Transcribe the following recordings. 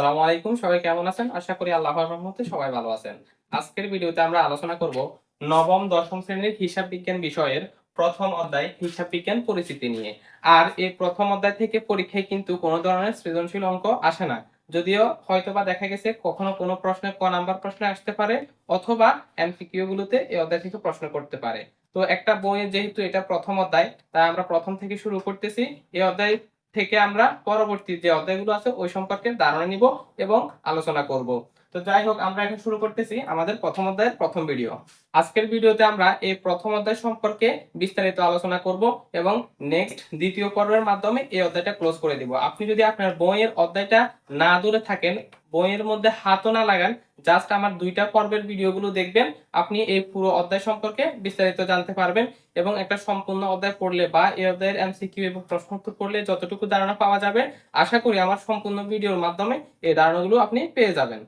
আলাইকুম, সবাই কেমন আছেন? আশা করি আল্লাহর রহমতে সবাই ভালো আছেন। আজকের ভিডিওতে আমরা আলোচনা করব নবম, দশম শ্রেণির হিসাব বিজ্ঞান বিষয়ের প্রথম অধ্যায় হিসাব বিজ্ঞান পরিচিতি নিয়ে। আর এই প্রথম অধ্যায় থেকে পরীক্ষায় কিন্তু কোনো ধরনের সৃজনশীল অঙ্ক আসে না। যদিও হয়তোবা দেখা গেছে কখনো কোনো প্রশ্নে ক নাম্বার প্রশ্নে আসতে পারে, অথবা এমসিকিউ গুলোতে এই অধ্যায় থেকে প্রশ্ন করতে পারে। তো একটা বইয়ে যেহেতু এটা প্রথম অধ্যায়, তাই আমরা প্রথম থেকে শুরু করতেছি। এই অধ্যায় থেকে আমরা পরবর্তী যে অধ্যায়গুলো আছে ওই সম্পর্কে ধারণা নিব এবং আলোচনা করব। তো যাই হোক, আমরা এখন শুরু করতেছি আমাদের প্রথম অধ্যায়ের প্রথম ভিডিও আজকের ভিডিওতে আমরা এই প্রথম অধ্যায় সম্পর্কে বিস্তারিত আলোচনা করব এবং নেক্সট দ্বিতীয় পর্বের মাধ্যমে এই অধ্যায়টা ক্লোজ করে দিব। আপনি যদি আপনার বইয়ের অধ্যায়টা না দূরে থাকেন, বইয়ের মধ্যে হাতও না লাগান জাস্ট আমার দুইটা পর্বের ভিডিওগুলো দেখবেন, আপনি এই পুরো অধ্যায় সম্পর্কে বিস্তারিত জানতে পারবেন এবং একটা সম্পূর্ণ অধ্যায় পড়লে বা এই অধ্যায়ের এমসিকিউ এবং প্রশ্ন উত্তর পড়লে যতটুকু ধারণা পাওয়া যাবে, আশা করি আমার সম্পূর্ণ ভিডিওর মাধ্যমে এই ধারণাগুলো আপনি পেয়ে যাবেন।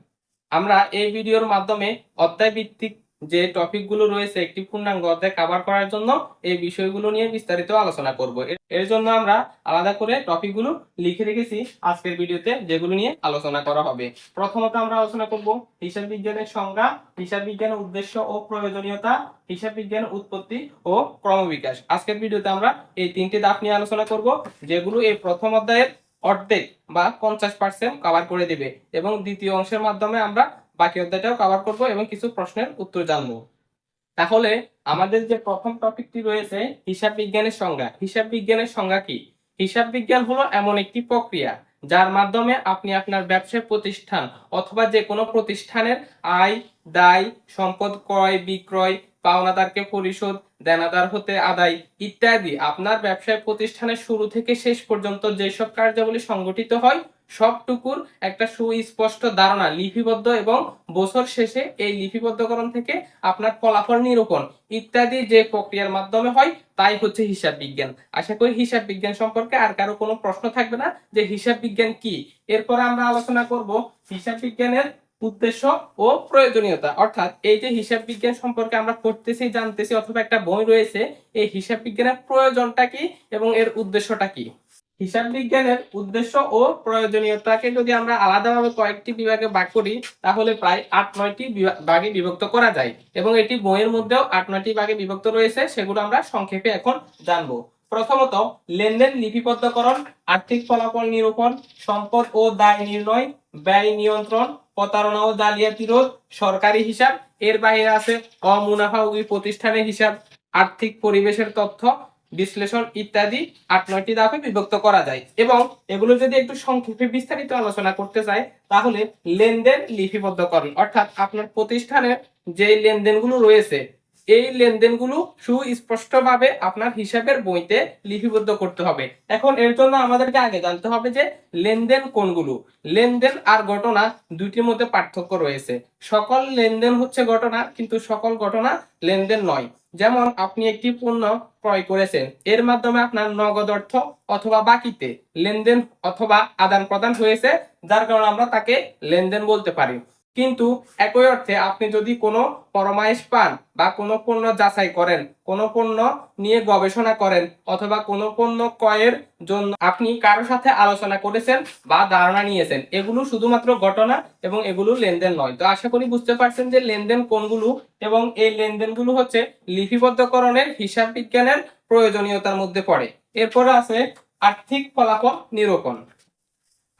আমরা এই ভিডিওর মাধ্যমে অধ্যায় ভিত্তিক যে টপিকগুলো রয়েছে, একটি পূর্ণাঙ্গ অধ্যায় কভার করার জন্য এই বিষয়গুলো নিয়ে বিস্তারিত আলোচনা করব। এর- জন্য আমরা আলাদা করে টপিকগুলো লিখে রেখেছি আজকের ভিডিওতে, যেগুলো নিয়ে আলোচনা করা হবে। প্রথমত আমরা আলোচনা করব হিসাব বিজ্ঞানের সংজ্ঞা, হিসাব বিজ্ঞানের উদ্দেশ্য ও প্রয়োজনীয়তা, হিসাব বিজ্ঞানের উৎপত্তি ও ক্রমবিকাশ। আজকের ভিডিওতে আমরা এই তিনটি ধাপ নিয়ে আলোচনা করব, যেগুলো এই প্রথম অধ্যায়ের অর্ধেক বা পঞ্চাশ পার্সেন্ট কভার করে দিবে এবং দ্বিতীয় অংশের মাধ্যমে আমরা বাকি অধ্যায়টাও কভার করব এবং কিছু প্রশ্নের উত্তর জানব। তাহলে আমাদের যে প্রথম টপিকটি রয়েছে, হিসাব বিজ্ঞানের সংজ্ঞা। হিসাব বিজ্ঞানের সংজ্ঞা কি? হিসাব বিজ্ঞান হলো এমন একটি প্রক্রিয়া যার মাধ্যমে আপনি আপনার ব্যবসায় প্রতিষ্ঠান অথবা যে কোনো প্রতিষ্ঠানের আয়, দায়, সম্পদ ক্রয়, বিক্রয় পাওনাদারকে পরিশোধ, দেনাদার হতে আদায় ইত্যাদি। আপনার ব্যবসায় প্রতিষ্ঠানের শুরু থেকে শেষ পর্যন্ত যেসব কার্যাবলী সংগঠিত হয়, সবটুকুর একটা সুস্পষ্ট ধারণা, লিপিবদ্ধ এবং বছর শেষে এই লিপিবদ্ধকরণ থেকে আপনার ফলাফল নিরূপণ ইত্যাদি যে প্রক্রিয়ার মাধ্যমে হয়, তাই হচ্ছে হিসাব বিজ্ঞান। আশা করি হিসাব বিজ্ঞান সম্পর্কে আর কারও কোনো প্রশ্ন থাকবে না যে হিসাব বিজ্ঞান কি। এরপর আমরা আলোচনা করব হিসাব বিজ্ঞানের উদ্দেশ্য ও প্রয়োজনীয়তা। অর্থাৎ এই যে হিসাব বিজ্ঞান সম্পর্কে আমরা পড়তেছি, জানতেছি অথবা একটা বই রয়েছে, এই হিসাব বিজ্ঞানের প্রয়োজনটা কি এবং এর উদ্দেশ্যটা কি? হিসাব বিজ্ঞানের উদ্দেশ্য ও প্রয়োজনীয়তাকে যদি আমরা আলাদাভাবে কয়েকটি বিভাগে ভাগ করি, তাহলে প্রায় আট, নয়টি ভাগে বিভক্ত করা যায় এবং এটি বইয়ের মধ্যেও আট, নয়টি ভাগে বিভক্ত রয়েছে, সেগুলো আমরা সংক্ষেপে এখন জানব। প্রথমত, লেনদেন লিপিবদ্ধকরণ, আর্থিক ফলাফল নিরূপণ, সম্পদ ও দায় নির্ণয়, ব্যয় নিয়ন্ত্রণ প্রতারণা ও জালিয়াতি রোধ, সরকারি হিসাব, এর বাইরে আছে অমুনাফাভোগী প্রতিষ্ঠানের হিসাব, আর্থিক পরিবেশের তথ্য, বিশ্লেষণ ইত্যাদি আট নয়টি ধাপে বিভক্ত করা যায়। এবং এগুলো যদি একটু সংক্ষেপে বিস্তারিত আলোচনা করতে চায় তাহলে লেনদেন লিপিবদ্ধকরণ, অর্থাৎ আপনার প্রতিষ্ঠানের যে লেনদেনগুলো রয়েছে এই লেনদেনগুলো সুস্পষ্টভাবে আপনার হিসাবের বইতে লিপিবদ্ধ করতে হবে। এখন এর জন্য আমাদেরকে আগে জানতে হবে যে লেনদেন কোনগুলো? লেনদেন আর ঘটনা দুইটির মধ্যে পার্থক্য রয়েছে। সকল লেনদেন হচ্ছে ঘটনা, কিন্তু সকল ঘটনা লেনদেন নয়। যেমন আপনি একটি পণ্য ক্রয় করেছেন, এর মাধ্যমে আপনার নগদ অর্থ অথবা বাকিতে লেনদেন অথবা আদান প্রদান হয়েছে, যার কারণে আমরা তাকে লেনদেন বলতে পারি। কিন্তু একই অর্থে আপনি যদি কোনো পরমায়েশ পান বা কোনো পণ্য যাচাই করেন, কোনো পণ্য নিয়ে গবেষণা করেন অথবা কোনো পণ্য ক্রয়ের জন্য আপনি কারও সাথে আলোচনা করেছেন বা ধারণা নিয়েছেন, এগুলো শুধুমাত্র ঘটনা এবং এগুলো লেনদেন নয়। তো আশা করি বুঝতে পারছেন যে লেনদেন কোনগুলো এবং এই লেনদেনগুলো হচ্ছে লিপিবদ্ধকরণের হিসাব বিজ্ঞানের প্রয়োজনীয়তার মধ্যে পড়ে। এরপরে আছে আর্থিক ফলাফল নিরূপণ।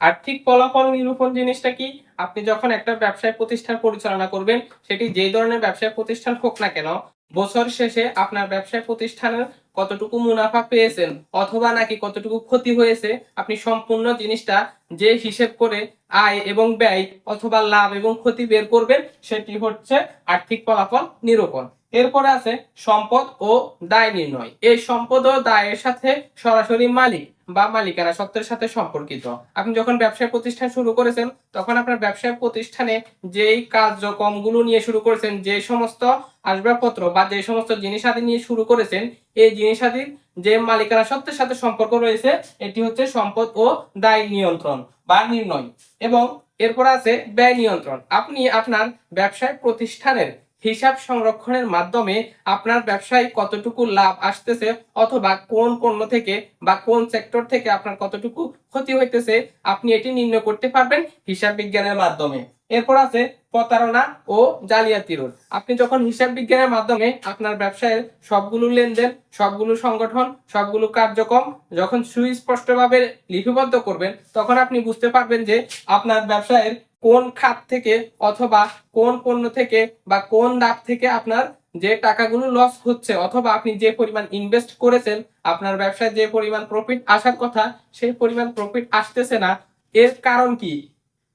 আর্থিক ফলাফল নিরূপণ জিনিসটা কি? আপনি যখন একটা ব্যবসায় প্রতিষ্ঠান পরিচালনা করবেন, সেটি যেই ধরনের ব্যবসায় প্রতিষ্ঠান হোক না কেন, বছর শেষে আপনার ব্যবসায় প্রতিষ্ঠানের কতটুকু মুনাফা পেয়েছেন অথবা নাকি কতটুকু ক্ষতি হয়েছে, আপনি সম্পূর্ণ জিনিসটা যে হিসেব করে আয় এবং ব্যয় অথবা লাভ এবং ক্ষতি বের করবেন, সেটি হচ্ছে আর্থিক ফলাফল নিরূপণ। এরপরে আছে সম্পদ ও দায় নির্ণয়। এই সম্পদ ও দায়ের সাথে সরাসরি মালিক বা মালিকানা সত্ত্বের সাথে সম্পর্কিত। আপনি যখন ব্যবসায় প্রতিষ্ঠান শুরু করেছেন, তখন আপনার ব্যবসায় প্রতিষ্ঠানে যেই কার্যক্রমগুলো নিয়ে শুরু করেছেন, যে সমস্ত আসবাবপত্র বা যে সমস্ত জিনিসাদি নিয়ে শুরু করেছেন, এই জিনিসাদির যে মালিকানা সত্ত্বের সাথে সম্পর্ক রয়েছে, এটি হচ্ছে সম্পদ ও দায় নিয়ন্ত্রণ বা নির্ণয়। এবং এরপর আছে ব্যয় নিয়ন্ত্রণ। আপনি আপনার ব্যবসায় প্রতিষ্ঠানের হিসাব সংরক্ষণের মাধ্যমে আপনার ব্যবসায় কতটুকু লাভ আসতেছে অথবা কোন পণ্য থেকে বা কোন সেক্টর থেকে আপনার কতটুকু ক্ষতি হইতেছে, আপনি এটি নির্ণয় করতে পারবেন হিসাব বিজ্ঞানের মাধ্যমে। এরপর আছে প্রতারণা ও জালিয়াতি আপনি যখন হিসাব বিজ্ঞানের মাধ্যমে আপনার ব্যবসায়ের সবগুলো লেনদেন, সবগুলো সংগঠন, সবগুলো কার্যক্রম যখন সুস্পষ্টভাবে লিপিবদ্ধ করবেন, তখন আপনি বুঝতে পারবেন যে আপনার ব্যবসায়ের কোন খাত থেকে অথবা কোন পণ্য থেকে বা কোন দাপ থেকে আপনার যে টাকাগুলো লস হচ্ছে অথবা আপনি যে পরিমাণ ইনভেস্ট করেছেন, আপনার ব্যবসায় যে পরিমাণ প্রফিট আসার কথা, সেই পরিমাণ প্রফিট আসতেছে না। এর কারণ কি?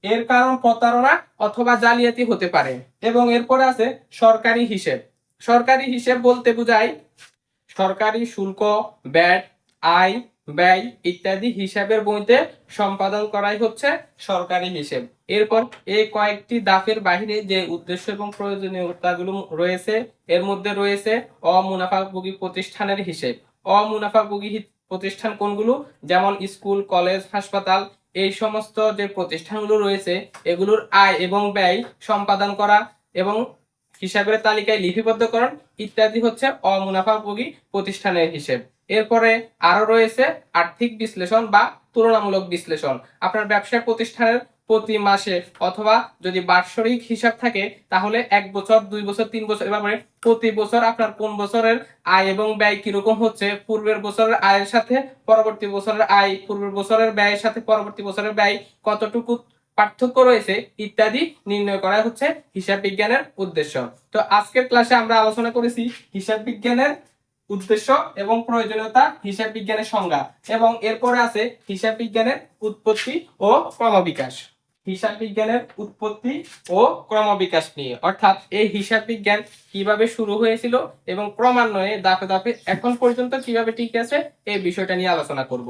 এর কারণ প্রতারণা অথবা জালিয়াতি হতে পারে। এবং এরপরে আছে সরকারি হিসেব। সরকারি হিসেব বলতে বোঝায় সরকারি শুল্ক, ব্যাট, আয় ব্যয় ইত্যাদি হিসাবের বইতে সম্পাদন করাই হচ্ছে সরকারি হিসেব। এরপর এই কয়েকটি দাফের বাইরে যে উদ্দেশ্য এবং প্রয়োজনীয়তাগুলো রয়েছে, এর মধ্যে রয়েছে অমুনাফাভোগী প্রতিষ্ঠানের হিসেব। অমুনাফাভোগী প্রতিষ্ঠান কোনগুলো? যেমন স্কুল, কলেজ, হাসপাতাল, এই সমস্ত যে প্রতিষ্ঠানগুলো রয়েছে, এগুলোর আয় এবং ব্যয় সম্পাদন করা এবং হিসাবের তালিকায় লিপিবদ্ধকরণ ইত্যাদি হচ্ছে অমুনাফাভোগী প্রতিষ্ঠানের হিসেব। এরপরে আরও রয়েছে আর্থিক বিশ্লেষণ বা তুলনামূলক বিশ্লেষণ। আপনার ব্যবসা প্রতিষ্ঠানের প্রতি মাসে অথবা যদি বাৎসরিক হিসাব থাকে, তাহলে এক বছর, দুই বছর, তিন বছর এভাবে প্রতি বছর আপনার কোন বছরের আয় এবং ব্যয় কীরকম হচ্ছে, পূর্বের বছরের আয়ের সাথে পরবর্তী বছরের আয়, পূর্বের বছরের ব্যয়ের সাথে পরবর্তী বছরের ব্যয় কতটুকু পার্থক্য রয়েছে ইত্যাদি নির্ণয় করা হচ্ছে হিসাব বিজ্ঞানের উদ্দেশ্য। তো আজকের ক্লাসে আমরা আলোচনা করেছি হিসাব বিজ্ঞানের উদ্দেশ্য এবং প্রয়োজনীয়তা হিসাব বিজ্ঞানের সংজ্ঞা এবং এরপরে আছে হিসাব বিজ্ঞানের উৎপত্তি ও ক্রমবিকাশ। হিসাব বিজ্ঞানের উৎপত্তি ও ক্রমবিকাশ নিয়ে। অর্থাৎ এই হিসাব বিজ্ঞান কীভাবে শুরু হয়েছিল এবং ক্রমান্বয়ে দাপে ধাপে এখন পর্যন্ত কীভাবে টিকে আছে, এই বিষয়টা নিয়ে আলোচনা করব।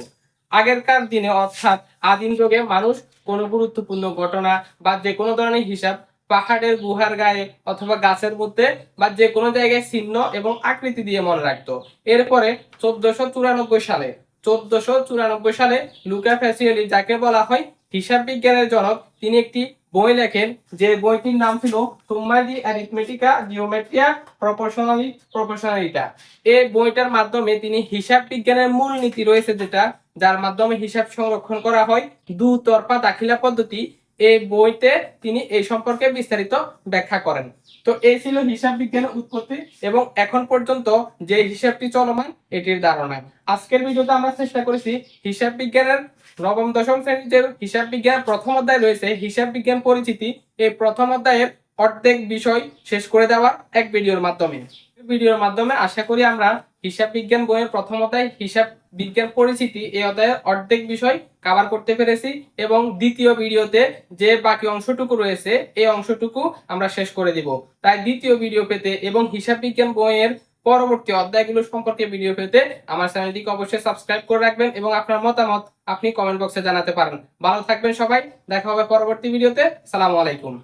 আগেরকার দিনে অর্থাৎ আদিম যুগে মানুষ কোনো গুরুত্বপূর্ণ ঘটনা বা যে কোনো ধরনের হিসাব পাহাড়ের গুহার গায়ে অথবা গাছের মধ্যে বা যে কোনো জায়গায় চিহ্ন এবং আকৃতি দিয়ে মনে রাখতো। এরপরে চোদ্দশো চুরানব্বই সালে, চোদ্দশো চুরানব্বই সালে লুকা ফ্যাসিয়েলি যাকে বলা হয় হিসাব বিজ্ঞানের জনক, তিনি একটি বই লেখেন যে বইটির নাম ছিল সুম্মারি অ্যারিথমেটিকা জিওমেট্রিয়া প্রপোর্শনালি প্রপোর্শনালিটা এই বইটার মাধ্যমে তিনি হিসাব বিজ্ঞানের মূল নীতি রয়েছে যেটা, যার মাধ্যমে হিসাব সংরক্ষণ করা হয় দুতরফা দাখিলা পদ্ধতি এই বইতে তিনি এই সম্পর্কে বিস্তারিত ব্যাখ্যা করেন। তো এই ছিল হিসাব বিজ্ঞানের উৎপত্তি এবং এখন পর্যন্ত যে হিসাবটি চলমান, এটির ধারণা। আজকের ভিডিওতে আমরা চেষ্টা করেছি হিসাব বিজ্ঞানের নবম, দশম শ্রেণির যে হিসাব বিজ্ঞানের প্রথম অধ্যায় রয়েছে, হিসাব বিজ্ঞান পরিচিতি, এই প্রথম অধ্যায়ের অর্ধেক বিষয় শেষ করে দেওয়ার এক ভিডিওর মাধ্যমে। ভিডিওর মাধ্যমে আশা করি আমরা হিসাব বিজ্ঞান বইয়ের প্রথম অধ্যায় হিসাব বিজ্ঞান পরিচিতি এই অধ্যায়ের অর্ধেক বিষয় কভার করতে পেরেছি এবং দ্বিতীয় ভিডিওতে যে বাকি অংশটুকু রয়েছে, এই অংশটুকু আমরা শেষ করে দিব। তাই দ্বিতীয় ভিডিও পেতে এবং হিসাব বিজ্ঞান বইয়ের পরবর্তী অধ্যায়গুলো সম্পর্কে ভিডিও পেতে আমার চ্যানেলটিকে অবশ্যই সাবস্ক্রাইব করে রাখবেন এবং আপনার মতামত আপনি কমেন্ট বক্সে জানাতে পারেন। ভালো থাকবেন সবাই, দেখা হবে পরবর্তী ভিডিওতে। সালামু আলাইকুম।